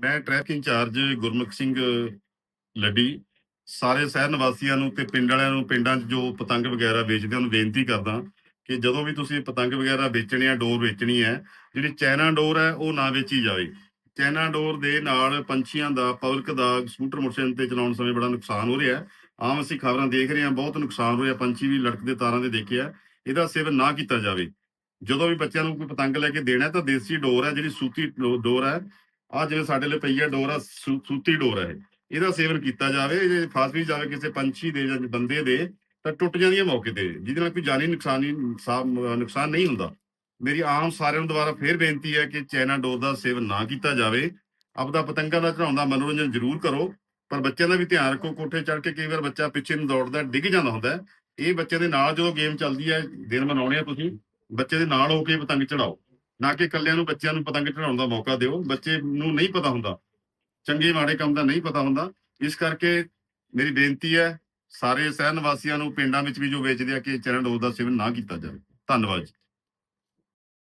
ਮੈਂ traffic incharge Gurmukh Singh Laddi. ਸਾਰੇ ਸ਼ਹਿਰ ਨਿਵਾਸੀਆਂ ਨੂੰ ਤੇ ਪਿੰਡ ਵਾਲਿਆਂ ਨੂੰ, ਪਿੰਡਾਂ 'ਚ ਜੋ ਪਤੰਗ ਵਗੈਰਾ ਵੇਚਦੇ ਉਹਨੂੰ ਬੇਨਤੀ ਕਰਦਾ ਕਿ ਜਦੋਂ ਵੀ ਤੁਸੀਂ ਪਤੰਗ ਵਗੈਰਾ ਵੇਚਣੀ ਆ, ਡੋਰ ਵੇਚਣੀ ਹੈ, ਜਿਹੜੀ ਚਾਈਨਾ ਡੋਰ ਹੈ, ਉਹ ਨਾ ਵੇਚੀ ਜਾਵੇ। ਚਾਈਨਾ ਡੋਰ ਦੇ ਨਾਲ ਪੰਛੀਆਂ ਦਾ, ਪਬਲਿਕ ਦਾ, ਸਕੂਟਰ, ਮੋਟਰਸਾਈਕਲ ਤੇ ਚਲਾਉਣ ਸਮੇਂ ਬੜਾ ਨੁਕਸਾਨ ਹੋ ਰਿਹਾ ਆਮ ਅਸੀਂ ਖਬਰਾਂ ਦੇਖ ਰਹੇ ਹਾਂ, ਬਹੁਤ ਨੁਕਸਾਨ ਹੋ ਰਿਹਾ, ਪੰਛੀ ਵੀ ਲਟਕਦੇ ਤਾਰਾਂ ਦੇ ਦੇਖਿਆ। ਇਹਦਾ ਸੇਵਨ ਨਾ ਕੀਤਾ ਜਾਵੇ। ਜਦੋਂ ਵੀ ਬੱਚਿਆਂ ਨੂੰ ਕੋਈ ਪਤੰਗ ਲੈ ਕੇ ਦੇਣਾ ਤਾਂ ਦੇਸੀ ਡੋਰ ਹੈ, ਜਿਹੜੀ ਸੂਤੀ ਡੋਰ ਹੈ ਆ ਜਿਵੇਂ ਸਾਡੇ ਲਈ ਪਈ ਹੈ ਡੋਰ ਆ ਸੂਤੀ ਡੋਰ ਹੈ ਇਹਦਾ ਸੇਵਨ ਕੀਤਾ ਜਾਵੇ, ਜੇ ਫਸ ਵੀ ਜਾਵੇ, ਕਿਸੇ ਪੰਛੀ ਦੇ ਜਾਂ ਬੰਦੇ ਦੇ, ਤਾਂ ਟੁੱਟ ਜਾਂਦੀਆਂ ਮੌਕੇ ਤੇ। ਜਿਹਦੇ ਨਾਲ ਕੋਈ ਜਾਨੀ ਨੁਕਸਾਨ ਨਹੀਂ ਨੁਕਸਾਨ ਨਹੀਂ ਹੁੰਦਾ। ਮੇਰੀ ਆਮ ਸਾਰਿਆਂ ਨੂੰ ਦੁਬਾਰਾ ਫੇਰ ਬੇਨਤੀ ਹੈ ਕਿ ਚੈਨਾ ਡੋਰ ਦਾ ਸੇਵਨ ਨਾ ਕੀਤਾ ਜਾਵੇ। ਆਪਦਾ ਪਤੰਗਾਂ ਦਾ ਚੜਾਉਣ ਦਾ ਮਨੋਰੰਜਨ ਜ਼ਰੂਰ ਕਰੋ, ਪਰ ਬੱਚਿਆਂ ਦਾ ਵੀ ਧਿਆਨ ਰੱਖੋ, ਕੋਠੇ ਚੜ੍ਹ ਕੇ ਕਈ ਵਾਰ ਬੱਚਾ ਪਿੱਛੇ ਨੂੰ ਦੌੜਦਾ, ਡਿੱਗ ਜਾਂਦਾ ਹੁੰਦਾ। ਇਹ ਬੱਚੇ ਦੇ ਨਾਲ ਜਦੋਂ ਗੇਮ ਚੱਲਦੀ ਹੈ, ਦਿਨ ਮਨਾਉਣੇ ਆ ਤੁਸੀਂ, ਬੱਚੇ ਦੇ ਨਾਲ ਹੋ ਕੇ ਪਤੰਗ ਚੜਾਓ ਨਾ ਕਿ ਇਕੱਲਿਆਂ ਨੂੰ, ਬੱਚਿਆਂ ਨੂੰ ਪਤੰਗ ਚੜਾਉਣ ਦਾ ਮੌਕਾ ਦਿਓ। ਬੱਚੇ ਨੂੰ ਨਹੀਂ ਪਤਾ ਹੁੰਦਾ। ਚੰਗੇ, ਮਾੜੇ ਕੰਮ ਦਾ ਨਹੀਂ ਪਤਾ ਹੁੰਦਾ। ਇਸ ਕਰਕੇ ਮੇਰੀ ਬੇਨਤੀ ਹੈ, ਸਾਰੇ ਸ਼ਹਿਰ ਨਿਵਾਸੀਆਂ ਨੂੰ, ਪਿੰਡਾਂ ਵਿੱਚ ਵੀ ਜੋ ਵੇਚਦੇ ਆ, ਕਿ ਚਰਨ ਡੋਰ ਦਾ ਸੇਵਨ ਨਾ ਕੀਤਾ ਜਾਵੇ। ਧੰਨਵਾਦ ਜੀ।